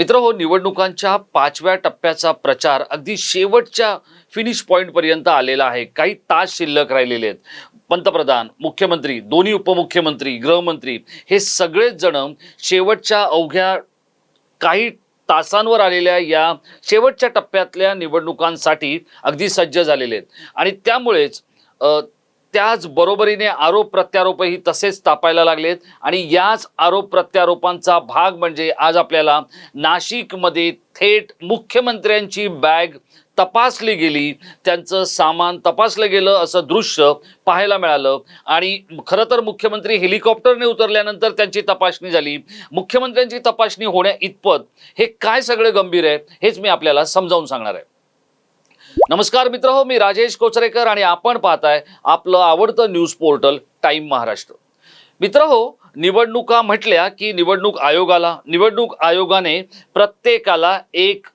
मित्र हो निवडणुकांच्या पाचव्या टप्प्याचा प्रचार अगदी शेवटच्या फिनिश पॉईंटपर्यंत आलेला आहे. काही तास शिल्लक राहिलेले आहेत. पंतप्रधान मुख्यमंत्री दोन्ही उपमुख्यमंत्री गृहमंत्री हे सगळेच जण शेवटच्या अवघ्या काही तासांवर आलेल्या या शेवटच्या टप्प्यातल्या निवडणुकांसाठी अगदी सज्ज झालेले आहेत. आणि त्यामुळेच त्याच बरोबरीने आरोप प्रत्यारोपही तसेच तापायला लागलेत. आणि याच आरोप प्रत्यारोपांचा भाग म्हणजे आज आपल्याला नाशिकमध्ये थेट मुख्यमंत्र्यांची बॅग तपासली गेली. त्यांचं सामान तपासलं गेलं असं दृश्य पाहायला मिळालं. आणि खरं तर मुख्यमंत्री हेलिकॉप्टरने उतरल्यानंतर त्यांची तपासणी झाली. मुख्यमंत्र्यांची तपासणी होण्या इतपत हे काय सगळं गंभीर आहे हेच मी आपल्याला समजावून सांगणार आहे. नमस्कार मित्र हो मी राजेश कोचरेकर आणि आपण पाहताय आपलं आवडतं न्यूज पोर्टल टाइम महाराष्ट्र. मित्र हो निवडणुका म्हटल्या की निवडणूक आयोगाला निवडणूक आयोगाने प्रत्येकाला एक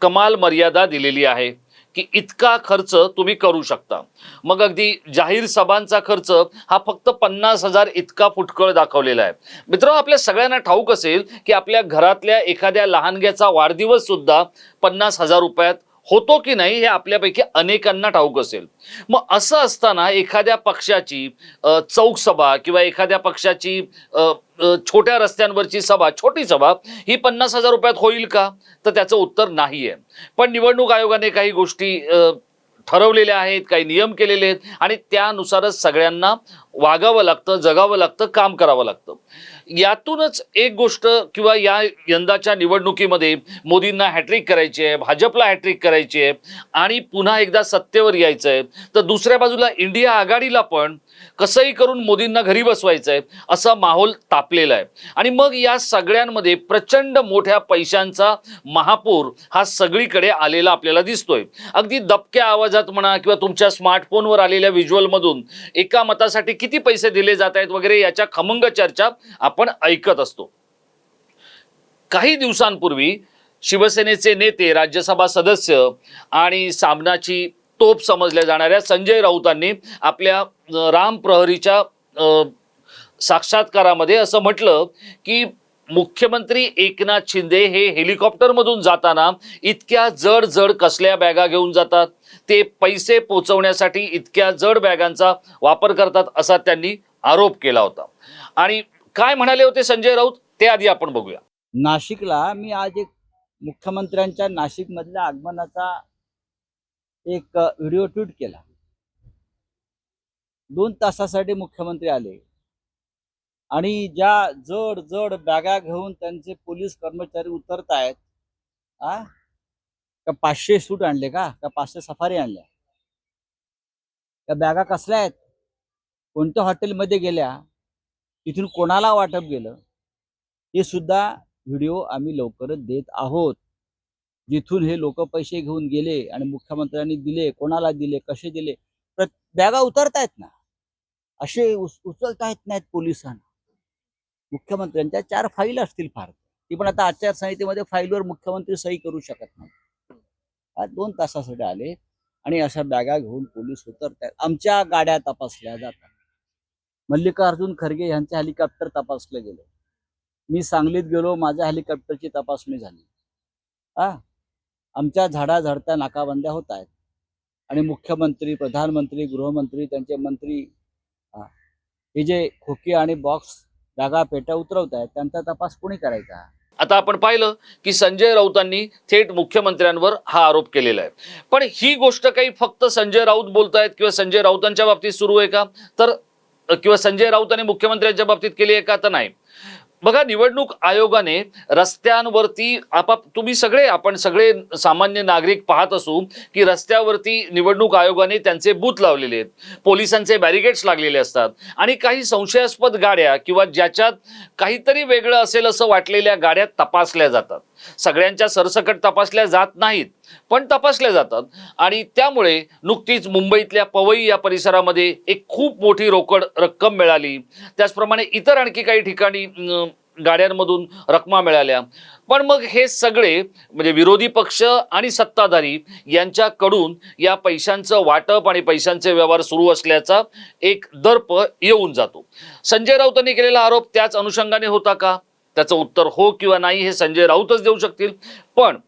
कमाल मर्यादा दिलेली आहे की इतका खर्च तुम्ही करू शकता. मग अगदी जाहीर सभांचा खर्च हा फक्त पन्नास हजार इतका फुटकळ दाखवलेला आहे. मित्र हो, आपल्या सगळ्यांना ठाऊक असेल की आपल्या घरातल्या एखाद्या लहानग्याचा वाढदिवस सुद्धा पन्नास हजार रुपयात होतो की नाही हे आपल्यापैकी अनेकांना ठाऊक असेल. मग असं असताना एखाद्या पक्षाची चौकसभा चौक सभा किंवा एखाद्या पक्षाची छोट्या रस्त्यांवरची सभा छोटी सभा ही पन्नास हजार रुपयात होईल का? तर त्याचं उत्तर नाही आहे पण निवडणूक आयोगाने काही गोष्टी ठरवलेल्या आहेत काही नियम केलेले आहेत आणि त्यानुसारच सगळ्यांना वागावं लागतं जगावं लागतं काम करावं लागतं. यातूनच एक गोष्ट किंवा या यंदाच्या निवडणुकीमध्ये मोदींना हॅट्रिक करायची आहे भाजपला हॅट्रिक करायची आहे आणि पुन्हा एकदा सत्तेवर यायचं आहे. तर दुसऱ्या बाजूला इंडिया आघाडीला पण कसंही करून मोदींना घरी बसवायचं आहे असा माहोल तापलेला आहे. आणि मग या सगळ्यांमध्ये प्रचंड मोठ्या पैशांचा महापूर हा सगळीकडे आलेला आपल्याला दिसतोय. अगदी दबक्या आवाजात म्हणा किंवा तुमच्या स्मार्टफोनवर आलेल्या व्हिज्युअलमधून एका मतासाठी किती पैसे दिले जात आहेत वगैरे याच्या खमंग चर्चा आपण ऐकत असतो. काही दिवसांपूर्वी शिवसेनेचे नेते राज्यसभा सदस्य आणि सामनाची तोप समजल्या जाणाऱ्या संजय राऊतांनी आपल्या राम प्रहरीच्या साक्षात्कारामध्ये असं म्हटलं की मुख्यमंत्री एकनाथ शिंदे हे हेलिकॉप्टरमधून जाताना इतक्या जड जड कसल्या बॅगा घेऊन जातात? ते पैसे पोचवण्यासाठी इतक्या जड बॅगांचा वापर करतात असा त्यांनी आरोप केला होता. आणि काय म्हणाले होते संजय राऊत? ते आधी आपण बघूया. नाशिकला मी आज एक मुख्यमंत्र्यांच्या नाशिकमधल्या आगमनाचा एक व्हिडिओ ट्विट केला. दोन तासासाठी मुख्यमंत्री आले. आणि ज्या जड जड बॅगा घेऊन त्यांचे पोलीस कर्मचारी उतरत आहेत आ? का पाचशे सूट आणले का? का पाचशे सफारी आणल्या? त्या बॅगा कसल्या आहेत? कोणत्या हॉटेलमध्ये गेल्या? तिथून कोणाला वाटप गेलं? हे सुद्धा व्हिडिओ आम्ही लवकरच देत आहोत. जिथून हे लोक पैसे घेऊन गेले आणि मुख्यमंत्र्यांनी दिले कोणाला दिले कसे दिले बॅगा उतरतायत ना. असे उच उचलता येत नाहीत पोलिसांना. मुख्यमंत्र्यांच्या चार फाईल असतील फार. ती पण आता आचारसंहितेमध्ये फाईलवर मुख्यमंत्री सही करू शकत नाही आज दोन तासासाठी आले आणि अशा बॅगा घेऊन पोलीस उतरतायत. आमच्या गाड्या तपासल्या जातात. मल्लिकार्जुन खरगे यांचे हेलिकॉप्टर तपासलं गेलं. मी सांगलीत गेलो माझ्या हेलिकॉप्टरची तपासणी झाली. हा आमच्या झाडा झाडत्या नाकाबंद्या होत आहेत. आणि मुख्यमंत्री प्रधानमंत्री गृहमंत्री त्यांचे मंत्री हे जे खोकी आणि बॉक्स जागा पेट्या उतरवत आहेत त्यांचा तपास कोणी करायचा? आता आपण पाहिलं की संजय राऊतांनी थेट मुख्यमंत्र्यांवर हा आरोप केलेला आहे. पण ही गोष्ट काही फक्त संजय राऊत बोलतायत किंवा संजय राऊतांच्या बाबतीत सुरू आहे का? तर किंवा संजय राऊत आणि मुख्यमंत्र्यांच्या बाबतीत केली आहे का? तर नाही. बघा निवडणूक आयोगाने रस्त्यांवरती आपाप तुम्ही सगळे आपण सगळे सामान्य नागरिक पाहत असू की रस्त्यावरती निवडणूक आयोगाने त्यांचे बूथ लावलेले आहेत. पोलिसांचे बॅरिगेड्स लागलेले असतात. आणि काही संशयास्पद गाड्या किंवा ज्याच्यात काहीतरी वेगळं असेल असं वाटलेल्या गाड्या तपासल्या जातात. सगळ्यांच्या सरसकट तपासल्या जात नाहीत पण तपासल्या जातात. आणि त्यामुळे नुकतीच मुंबईतल्या पवई या परिसरामध्ये एक खूप मोठी रोकड रक्कम मिळाली. त्याचप्रमाणे इतर आणखी काही ठिकाणी गाड्यांमधून रकमा मिळाल्या. पण मग हे सगळे म्हणजे विरोधी पक्ष आणि सत्ताधारी यांच्याकडून या पैशांचं वाटप आणि पैशांचे व्यवहार सुरू असल्याचा एक दर्प येऊन जातो. संजय राऊतांनी केलेला आरोप त्याच अनुषंगाने होता का? त्याचं उत्तर हो किंवा नाही हे संजय राऊतच देऊ शकतील. पण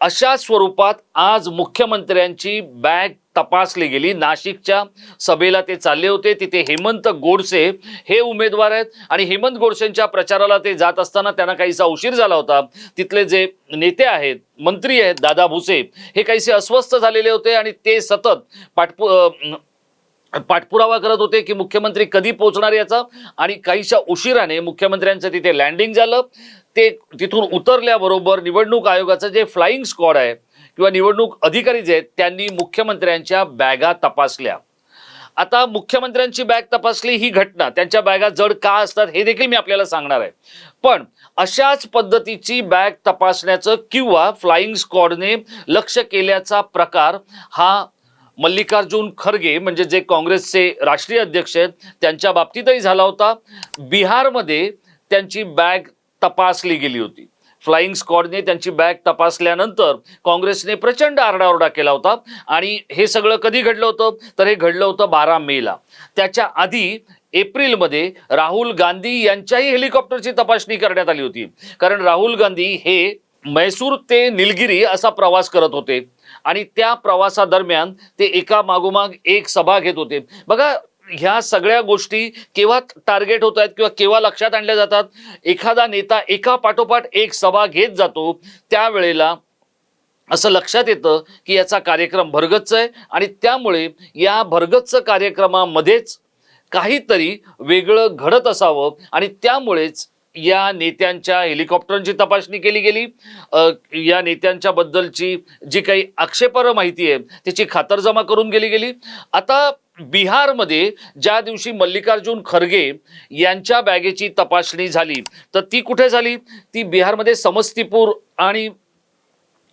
अशा स्वरूपात आज मुख्यमंत्र्यांची बॅग तपासली गेली. नाशिकच्या सभेला ते चालले होते. तिथे हेमंत गोडसे हे उमेदवार आहेत. आणि हेमंत गोडसेंच्या प्रचाराला ते जात असताना त्यांना काहीसा उशीर झाला होता. तिथले जे नेते आहेत मंत्री आहेत दादा भुसे हे काहीसे अस्वस्थ झालेले होते आणि ते सतत पाठपु पाठपुरावा करत होते की मुख्यमंत्री कधी पोहोचणार याचा? आणि काहीशा उशिराने मुख्यमंत्र्यांचं तिथे लँडिंग झालं. ते तिथून उतरल्याबरोबर निवडणूक आयोगाचं जे फ्लाईंग स्क्वॉड आहे किंवा निवडणूक अधिकारी जे आहेत त्यांनी मुख्यमंत्र्यांच्या बॅगा तपासल्या. आता मुख्यमंत्र्यांची बॅग तपासली ही घटना. त्यांच्या बॅगा जड का असतात हे देखील मी आपल्याला सांगणार आहे. पण अशाच पद्धतीची बॅग तपासण्याचं किंवा फ्लाईंग स्क्वॉडने लक्ष केल्याचा प्रकार हा मल्लिकार्जुन खरगे म्हणजे जे काँग्रेसचे राष्ट्रीय अध्यक्ष आहेत त्यांच्या बाबतीतही झाला होता. बिहारमध्ये त्यांची बॅग तपासली गेली होती. फ्लाईंग स्क्वॉडने त्यांची बॅग तपासल्यानंतर काँग्रेसने प्रचंड आरडाओरडा केला होता आणि हे सगळं कधी घडलं होतं? तर हे घडलं होतं बारा मेला. त्याच्या आधी एप्रिलमध्ये राहुल गांधी यांच्याही हेलिकॉप्टरची तपासणी करण्यात आली होती. कारण राहुल गांधी हे मैसूर ते निलगिरी असा प्रवास करत होते. आणि त्या प्रवासादरम्यान ते एका मागोमाग एक सभा घेत होते. बघा ह्या सगळ्या गोष्टी केव्हा टार्गेट होत आहेत किंवा केव्हा लक्षात आणल्या जातात? एखादा नेता एका पाठोपाठ एक सभा घेत जातो त्यावेळेला असं लक्षात येतं की याचा कार्यक्रम भरगच्च आहे आणि त्यामुळे या भरगच्च कार्यक्रमामध्येच काहीतरी वेगळं घडत असावं आणि त्यामुळेच या नेत्यांच्या हेलिकॉप्टरची तपासणी केली गेली. या नेत्यांच्या बद्दलची जी काही आक्षेपार्ह माहिती आहे त्याची खातरजमा करून गेली गेली. आता बिहारमध्ये ज्या दिवशी मल्लिकार्जुन खरगे यांच्या बॅगेची तपासणी झाली तर ती कुठे झाली? ती बिहारमध्ये समस्तीपूर आणि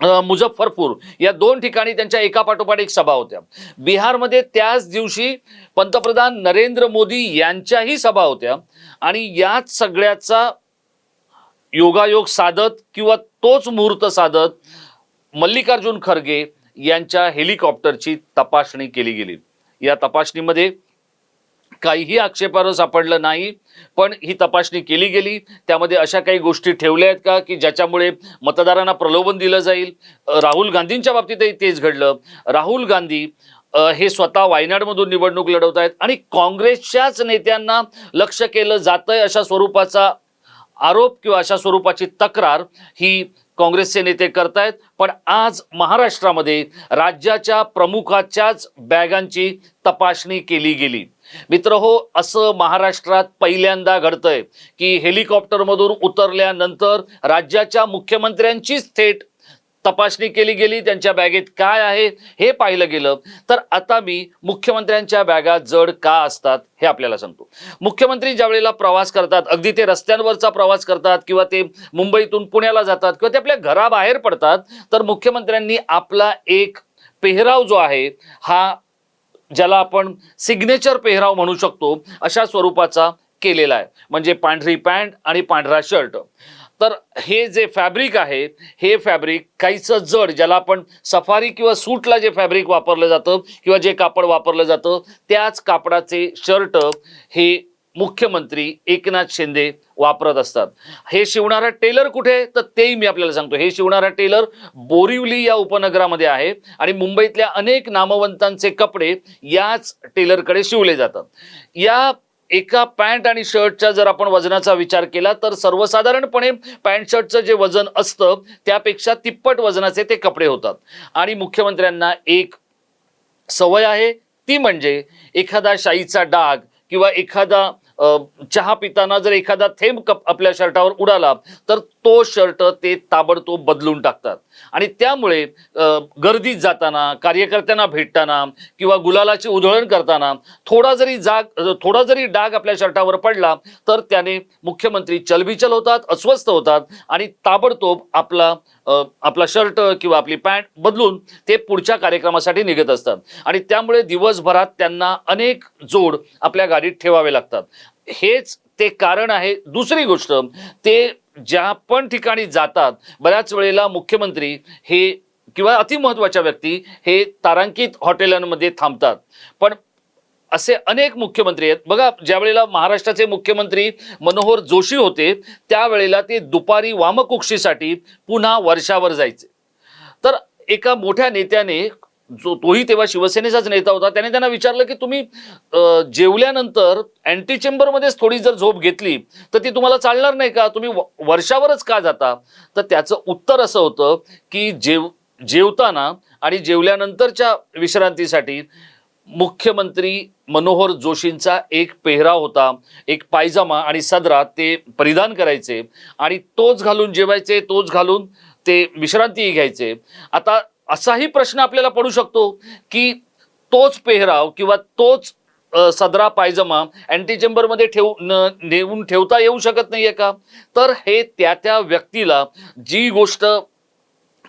मुझफ्फरपूर या दोन ठिकाणी त्यांच्या एका पाठोपाठ एक सभा होत्या. बिहारमध्ये त्याच दिवशी पंतप्रधान नरेंद्र मोदी यांच्याही सभा होत्या. आणि याच सगळ्याचा योगायोग साधत किंवा तोच मुहूर्त साधत मल्लिकार्जुन खरगे यांच्या हेलिकॉप्टरची तपासणी केली गेली. या तपासणीमध्ये काहीही आक्षेपार्ह सापडलं नाही पण ही तपासणी केली गेली. त्यामध्ये अशा काही गोष्टी ठेवल्या आहेत का की ज्याच्यामुळे मतदारांना प्रलोभन दिलं जाईल? राहुल गांधींच्या बाबतीतही तेच घडलं. राहुल गांधी हे स्वतः वायनाडमधून निवडणूक लढवत आहेत आणि काँग्रेसच्याच नेत्यांना लक्ष केलं जातंय अशा स्वरूपाचा आरोप किंवा अशा स्वरूपाची तक्रार ही काँग्रेसचे नेते करतायत. पण आज महाराष्ट्रामध्ये राज्याच्या प्रमुखाच्याच बॅगांची तपासणी केली गेली. मित्र हो असं महाराष्ट्रात पहिल्यांदा घडतंय की हेलिकॉप्टरमधून उतरल्यानंतर राज्याच्या मुख्यमंत्र्यांचीच थेट तपासणी केली गेली त्यांच्या बॅगेत काय आहे हे पाहिलं गेलं. तर आता मी मुख्यमंत्र्यांच्या बॅगा जड का असतात हे आपल्याला सांगतो. मुख्यमंत्री ज्या वेळेला प्रवास करतात अगदी ते रस्त्यांवरचा प्रवास करतात किंवा ते मुंबईतून पुण्याला जातात किंवा ते आपल्या घराबाहेर पडतात तर मुख्यमंत्र्यांनी आपला एक पेहराव जो आहे हा ज्याला आपण सिग्नेचर पेहराव म्हणू शकतो अशा स्वरूपाचा केलेला आहे. म्हणजे पांढरी पॅन्ट आणि पांढरा शर्ट. तर हे जे फॅब्रिक आहे हे फॅब्रिक काहीचं जड ज्याला आपण सफारी किंवा सूटला जे फॅब्रिक वापरलं जातं किंवा जे कापड वापरलं जातं त्याच कापडाचे शर्ट हे मुख्यमंत्री एकनाथ शिंदे वापरत असतात. हे शिवणारा टेलर कुठे तर तेही मी आपल्याला सांगतो. हे शिवणारा टेलर बोरिवली या उपनगरामध्ये आहे आणि मुंबईतल्या अनेक नामवंतांचे कपडे याच टेलरकडे शिवले जातात. या एका पॅन्ट आणि शर्टच्या जर आपण वजनाचा विचार केला तर सर्वसाधारणपणे पॅन्ट शर्टचं जे वजन असतं त्यापेक्षा तिप्पट वजनाचे ते कपडे होतात. आणि मुख्यमंत्र्यांना एक सवय आहे ती म्हणजे एखादा शाईचा डाग किंवा एखादा चहा पिताना जर एखादा थेंब कप आपल्या शर्टावर उडाला तर तो शर्ट ते ताबडतोब बदलून टाकतात. आणि त्यामुळे गर्दीत जाताना कार्यकर्त्यांना भेटताना किंवा गुलालाचे उधळण करताना थोडा जरी जाग थोडा जरी डाग आपल्या शर्टावर पडला तर त्याने मुख्यमंत्री चलबिचल होतात अस्वस्थ होतात आणि ताबडतोब आपला आपला शर्ट किंवा आपली पॅन्ट बदलून ते पुढच्या कार्यक्रमासाठी निघत असतात. आणि त्यामुळे दिवसभरात त्यांना अनेक जोड आपल्या गाडीत ठेवावे लागतात. हेच ते कारण आहे. दुसरी गोष्ट ते ज्या पण ठिकाणी जातात बऱ्याच वेळेला मुख्यमंत्री हे किंवा अतिमहत्वाच्या व्यक्ती हे तारांकित हॉटेलांमध्ये थांबतात. पण असे अनेक मुख्यमंत्री आहेत. बघा ज्या वेळेला महाराष्ट्राचे मुख्यमंत्री मनोहर जोशी होते त्यावेळेला ते दुपारी वामकुक्षीसाठी पुन्हा वर्षावर जायचे. तर एका मोठ्या नेत्याने जो तोही तेव्हा शिवसेनेचाच नेता होता त्याने त्यांना विचारलं की तुम्ही जेवल्यानंतर अँटी चेंबरमध्येच थोडी जर झोप घेतली तर ती तुम्हाला चालणार नाही का? तुम्ही व- वर्षावरच का जाता? तर त्याचं उत्तर असं होतं की जेव जेवताना आणि जेवल्यानंतरच्या विश्रांतीसाठी मुख्यमंत्री मनोहर जोशींचा एक पेहराव होता एक पायजामा आणि सदरा ते परिधान करायचे आणि तोच घालून जेवायचे तोच घालून ते विश्रांतीही घ्यायचे. आता असाही प्रश्न आपल्याला पडू शकतो की तोच पेहराव किंवा तोच सदरा पायजमा अँटी चेंबरमध्ये ठेवू न नेऊन ठेवता येऊ शकत नाहीये का? तर हे त्या त्या व्यक्तीला जी गोष्ट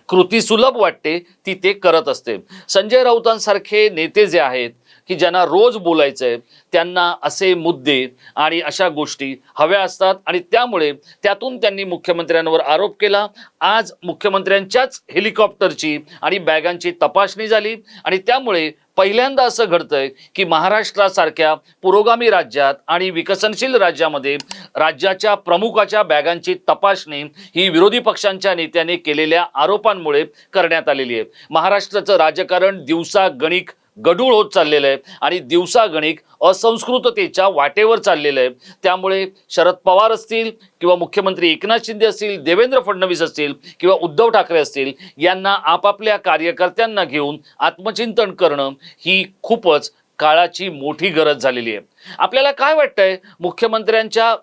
कृती सुलभ वाटते ती ते करत असते. संजय राऊतांसारखे नेते जे आहेत की ज्यांना रोज बोलायचंय त्यांना असे मुद्दे आणि अशा गोष्टी हव्या असतात. आणि त्यामुळे त्यातून त्यांनी मुख्यमंत्र्यांवर आरोप केला. आज मुख्यमंत्र्यांच्याच हेलिकॉप्टरची आणि बॅगांची तपासणी झाली. आणि त्यामुळे पहिल्यांदा असं घडतंय की महाराष्ट्रासारख्या पुरोगामी राज्यात आणि विकसनशील राज्यामध्ये राज्याच्या प्रमुखाच्या बॅगांची तपासणी ही विरोधी पक्षांच्या नेत्याने केलेल्या आरोपांमुळे करण्यात आलेली आहे. महाराष्ट्राचं राजकारण दिवसा गणिक गढूळ होत चाललेलं आहे आणि दिवसागणिक असंस्कृततेच्या वाटेवर चाललेलं आहे. त्यामुळे शरद पवार असतील किंवा मुख्यमंत्री एकनाथ शिंदे असतील देवेंद्र फडणवीस असतील किंवा उद्धव ठाकरे असतील यांना आपापल्या कार्यकर्त्यांना घेऊन आत्मचिंतन करणं ही खूपच काळाची मोठी गरज झालेली आहे. आपल्याला काय वाटतंय? मुख्यमंत्र्यांच्या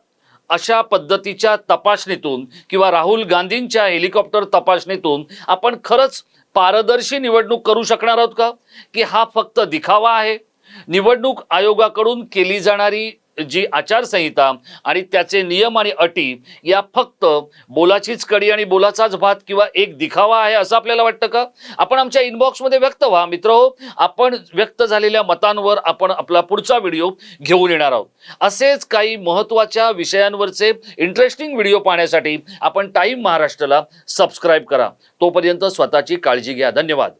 अशा पद्धतीच्या तपासणीतून किंवा राहुल गांधींच्या हेलिकॉप्टर तपासणीतून आपण खरंच पारदर्शी निवडणूक करू शकणार आहोत का? की हा फक्त दिखावा आहे? निवडणूक आयोगाकडून केली जाणारी जी आचारसंहिता आणि त्याचे नियम आणि अटी या फक्त बोलाचीच कडी आणि बोलाचाच भात किंवा एक दिखावा आहे असं आपल्याला वाटतं का? आपण आमच्या इनबॉक्समध्ये व्यक्त व्हा. मित्र हो, आपण व्यक्त झालेल्या मतांवर आपण आपला पुढचा व्हिडिओ घेऊन येणार आहोत. असेच काही महत्त्वाच्या विषयांवरचे इंटरेस्टिंग व्हिडिओ पाहण्यासाठी आपण टाईम महाराष्ट्राला सबस्क्राईब करा. तोपर्यंत स्वतःची काळजी घ्या. धन्यवाद.